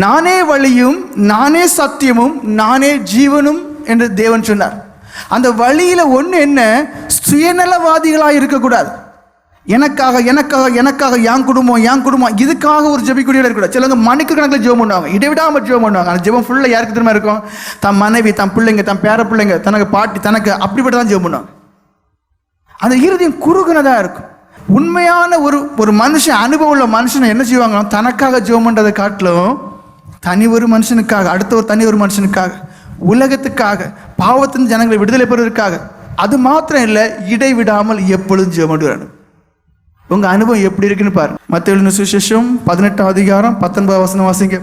நானே வழியும் நானே சத்தியமும் நானே ஜீவனும் என்று தேவன் சொன்னார். அந்த வழியில் ஒன்று என்ன? சுயநலவாதிகளாக இருக்கக்கூடாது. எனக்காக எனக்காக எனக்காக என் குடும்பம் என் குடும்பம் இதுக்காக ஒரு ஜெபிக்கூடியவர் இருக்கக்கூடாது. சிலவங்க மணிக்கு கணக்கில் ஜெபம் பண்ணுவாங்க. இடைவிடாமல் ஜெபம் பண்ணுவாங்க. அந்த ஜெபம் ஃபுல்லாக யாருக்கு திரும்ப இருக்கும்? தன் மனைவி தன் பிள்ளைங்க தன் பேர பிள்ளைங்க தனக்கு பாட்டி தனக்கு அப்படிப்பட்ட தான் ஜெபம் பண்ணுவாங்க. அந்த இறுதியும் குறுகுனதாக இருக்கும். உண்மையான ஒரு ஒரு மனுஷன் அனுபவம் உள்ள மனுஷனை என்ன செய்வாங்க தனக்காக ஜெபம் பண்ணுறதை காட்டிலும் தனி ஒரு மனுஷனுக்காக அடுத்த ஒரு தனி ஒரு மனுஷனுக்காக உலகத்துக்காக பாவத்தின் ஜனங்களை விடுதலை பெறுவதற்காக அது மாத்திரம் இல்லை இடைவிடாமல் எப்பொழுதும் ஜெபம் பண்ணுவாங்க உங்க அனுபவம் எப்படி இருக்குன்னு பாருங்க. மற்ற எழுதின பதினெட்டாம் அதிகாரம் பத்தொன்பதாம் வசனம் வாசிங்க.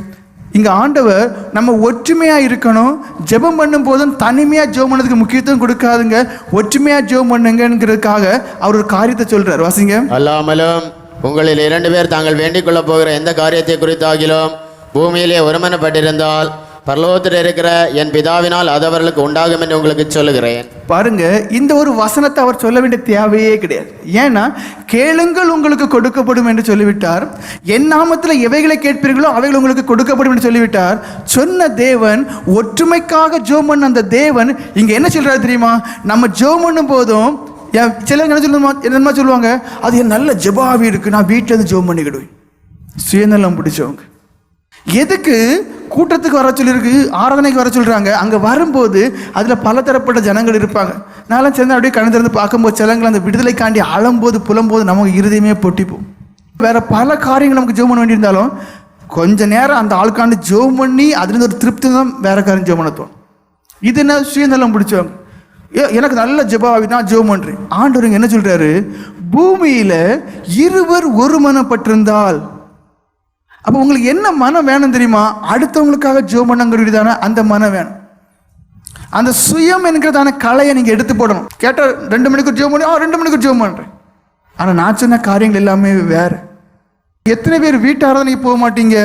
இங்க ஆண்டவர் நம்ம ஒற்றுமையா இருக்கணும் ஜெபம் பண்ணும் போதும் தனிமையா ஜெபம் பண்ணதுக்கு முக்கியத்துவம் கொடுக்காதுங்க ஒற்றுமையா ஜெபம் பண்ணுங்கிறதுக்காக அவர் ஒரு காரியத்தை சொல்றாரு. வாசிங்க. அல்லாமலும் உங்களில் இரண்டு பேர் தாங்கள் வேண்டிக் கொள்ளப் போகிற எந்த காரியத்தை குறித்தாகிலும் பூமியிலே ஒருமனப்பட்டிருந்தால் பரலோகத்தில் இருக்கிற என் பிதாவினால் அது அவர்களுக்கு உண்டாகும் என்று உங்களுக்கு சொல்லுகிறேன். பாருங்க இந்த ஒரு வசனத்தை அவர் சொல்ல வேண்டிய தேவையே கிடையாது. ஏன்னா கேளுங்கள் உங்களுக்கு கொடுக்கப்படும் என்று சொல்லிவிட்டார். என் நாமத்தில் எவைகளை கேட்பீர்களோ அவைகள் உங்களுக்கு கொடுக்கப்படும் என்று சொல்லிவிட்டார். சொன்ன தேவன் ஒற்றுமைக்காக ஜோம் பண்ண அந்த தேவன் இங்கே என்ன சொல்றாரு தெரியுமா? நம்ம ஜோம் பண்ணும் போதும் என் சிலங்க என்ன சொல்லுமா என்னமா சொல்லுவாங்க? அது என் நல்ல ஜபாவி இருக்கு நான் வீட்டில் இருந்து ஜோம் பண்ணிக்கிடுவேன். சுயநலம் பிடிச்சவங்க. எதுக்கு கூட்டத்துக்கு வர சொல்லியிருக்கு? ஆராதனைக்கு வர சொல்கிறாங்க அங்கே வரும்போது அதில் பல தரப்பட்ட ஜனங்கள் இருப்பாங்க. நான்லாம் சேர்ந்து அப்படியே கண்ணு திறந்து பார்க்கும்போது சிலங்கள் அந்த விடுதலைக்காண்டி அழும்போது புலம்போது நமக்கு இருதயமே பொட்டிப்போம். வேறு பல காரியங்கள் நமக்கு ஜோம் பண்ண வேண்டியிருந்தாலும் கொஞ்ச நேரம் அந்த ஆளுக்காண்டு ஜெபம் பண்ணி அதுலேருந்து ஒரு திருப்தி தான் வேற காரியம் ஜோம் பண்ணத்தோம் இது என்ன சுயநலம் பிடிச்சவங்க? ஏ, எனக்கு நல்ல ஜெபாவி தான் ஜோம் பண்ணுறேன் ஆண்டவருங்க என்ன சொல்கிறாரு பூமியில் இருவர் ஒருமனப்பட்டிருந்தால் அப்போ உங்களுக்கு என்ன மனம் வேணும் தெரியுமா? அடுத்தவங்களுக்காக ஜோ பண்ணங்கிறதான அந்த மனம் வேணும். அந்த சுயம் என்கிறதான கலையை நீங்கள் எடுத்து போடணும். கேட்டால் ரெண்டு மணிக்கு ஜோ பண்ணி ஆ ரெண்டு மணிக்கு ஜோ பண்ணுறேன் ஆனால் நான் சொன்ன காரியங்கள் எல்லாமே வேறு. எத்தனை பேர் வீட்டு ஆராதனைக்கு போக மாட்டீங்க?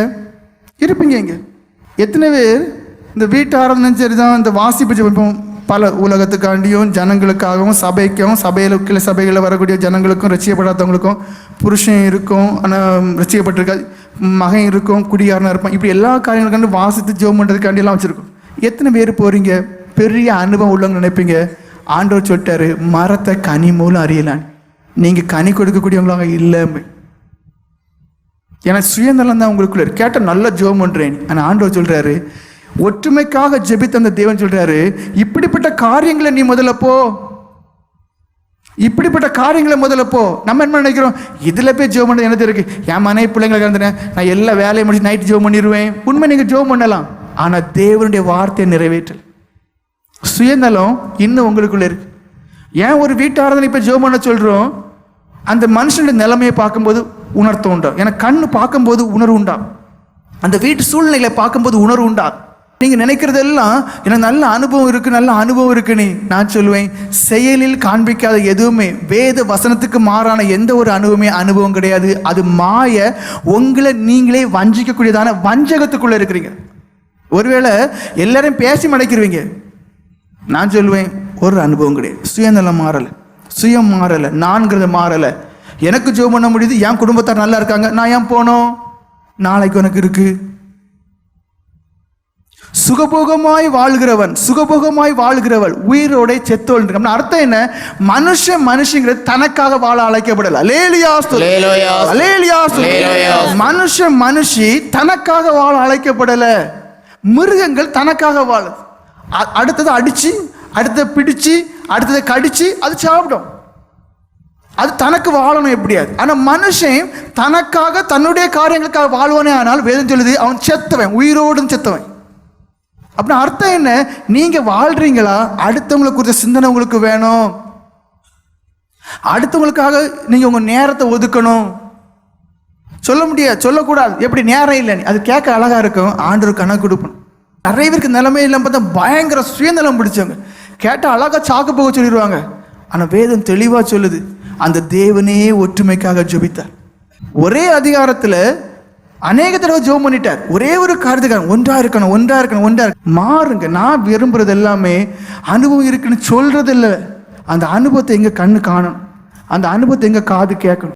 இருப்பீங்க இங்கே. எத்தனை பேர் இந்த வீட்டு ஆராதனை சரி தான் இந்த வாசிப்பு ஜெபம் பல உலகத்துக்காண்டியும் ஜனங்களுக்காகவும் சபைக்கும் சபையில் கீழே சபைகளில் வரக்கூடிய ஜனங்களுக்கும் ரசிக்கப்படாதவங்களுக்கும் புருஷன் இருக்கும் ஆனால் ரசிக்கப்பட்டிருக்காது மகன் இருக்கும் குடியாரனாக இருப்பான். இப்படி எல்லா காரியங்களுக்காண்டி வாசித்து ஜோம் பண்ணுறதுக்காண்டி எல்லாம் வச்சுருக்கோம். எத்தனை பேர் போகிறீங்க பெரிய அனுபவம் உள்ளவங்க நினைப்பீங்க. ஆண்டவர் சொல்லிட்டாரு மரத்தை கனி மூலம் அறியலான். நீங்கள் கனி கொடுக்கக்கூடியவங்களாக இல்லை. ஏன்னா சுயநலம் தான் உங்களுக்குள்ள கேட்டால் நல்லா ஜோம் பண்ணுறேன் ஆனால் ஆண்டவர் சொல்கிறாரு ஒற்றுமைக்காக ஜெபித்த அந்த தேவன் சொல்றாரு இப்படிப்பட்ட காரியங்களை நீ முதல்ல போ. இப்படிப்பட்ட காரியங்களை முதல்ல போ. நம்ம என்ன நினைக்கிறோம்? இதில் போய் ஜெபம் பண்ணது எனக்கு இருக்கு? என் மனைவி பிள்ளைங்களுக்கு கலந்துனேன் நான் எல்லா வேலையை முடிச்சு நைட் ஜெபம் பண்ணிடுவேன் உண்மை நீங்கள் ஜெபம் பண்ணலாம். ஆனால் தேவனுடைய வார்த்தையை நிறைவேற்றல். சுயநலம் இன்னும் உங்களுக்குள்ள இருக்கு. ஏன் ஒரு வீட்டு இப்போ ஜெபம் பண்ண சொல்கிறோம் அந்த மனுஷனுடைய நிலைமையை பார்க்கும்போது உணர்த்த உண்டாகும் ஏன்னா கண்ணு பார்க்கும்போது உணர்வு உண்டாகும் அந்த வீட்டு சூழ்நிலைகளை பார்க்கும்போது உணர்வு உண்டாகும் நீங்க நினைக்கிறதெல்லாம் எனக்கு நல்ல அனுபவம் இருக்கு நல்ல அனுபவம் இருக்குன்னு நான் சொல்லுவேன் செயலில் காண்பிக்காத எதுவுமே வேத வசனத்துக்கு மாறான எந்த ஒரு அனுபவமே அனுபவம் கிடையாது. அது மாய உங்களை நீங்களே வஞ்சிக்கக்கூடியதான வஞ்சகத்துக்குள்ள இருக்கிறீங்க. ஒருவேளை எல்லாரும் பேசி மடைக்கிறவங்க நான் சொல்லுவேன் ஒரு அனுபவம் கிடையாது. சுயநலம் மாறலை. சுயம் மாறலை. நான்கிறது மாறலை. எனக்கு ஜோ பண்ண முடியுது என் குடும்பத்தார் நல்லா இருக்காங்க நான் ஏன் போனோம்? நாளைக்கு உனக்கு இருக்குது சுகபோகமாய் வாழ்கிறவன் சுகபோகமாய் வாழ்கிறவள் உயிரோட செத்தோல் அர்த்தம் என்ன? மனுஷன் மனுஷங்கிறது தனக்காக வாழ அழைக்கப்படல. மனுஷன் மனுஷி தனக்காக வாழ அழைக்கப்படல. மிருகங்கள் தனக்காக வாழுது அ- அடுத்ததை அடிச்சு அடுத்ததை பிடிச்சு அடுத்ததை கடிச்சு அது சாப்பிடும். அது தனக்கு வாழணும் எப்படியாது. ஆனா மனுஷன் தனக்காக தன்னுடைய காரியங்களுக்காக வாழ்வானே ஆனால் வேதம் சொல்லுது அவன் செத்தவன் உயிரோடும் செத்தவன். அப்படின்னா அர்த்தம் என்ன? நீங்கள் வாழ்கிறீங்களா அடுத்தவங்களை குறித்த சிந்தனை உங்களுக்கு வேணும். அடுத்தவங்களுக்காக நீங்கள் உங்கள் நேரத்தை ஒதுக்கணும். சொல்ல முடியாது சொல்லக்கூடாது. எப்படி? நேரம் இல்லை. அது கேட்க அழகாக இருக்கும். ஆண்டவர் கணக்கு கொடுக்கணும் நிறைய பேருக்கு நிலைமை இல்லைன்னு பார்த்தா பயங்கர சுயநலம் பிடிச்சவங்க. கேட்டால் அழகா சாக்கு போக சொல்லிடுவாங்க. ஆனால் வேதம் தெளிவாக சொல்லுது. அந்த தேவனே ஒற்றுமைக்காக ஜபித்தார். ஒரே அதிகாரத்தில் அநேக தடவை ஜோம் பண்ணிட்டார். ஒரே ஒரு காரணத்துக்காக ஒன்றா இருக்கணும் ஒன்றா இருக்கணும் ஒன்றா இருக்கணும். மாறுங்க நான் விரும்புறது எல்லாமே அனுபவம் இருக்குன்னு சொல்றது இல்லை அந்த அனுபவத்தை எங்க கண்ணு காணணும்? அந்த அனுபவத்தை எங்க காது கேட்கணும்?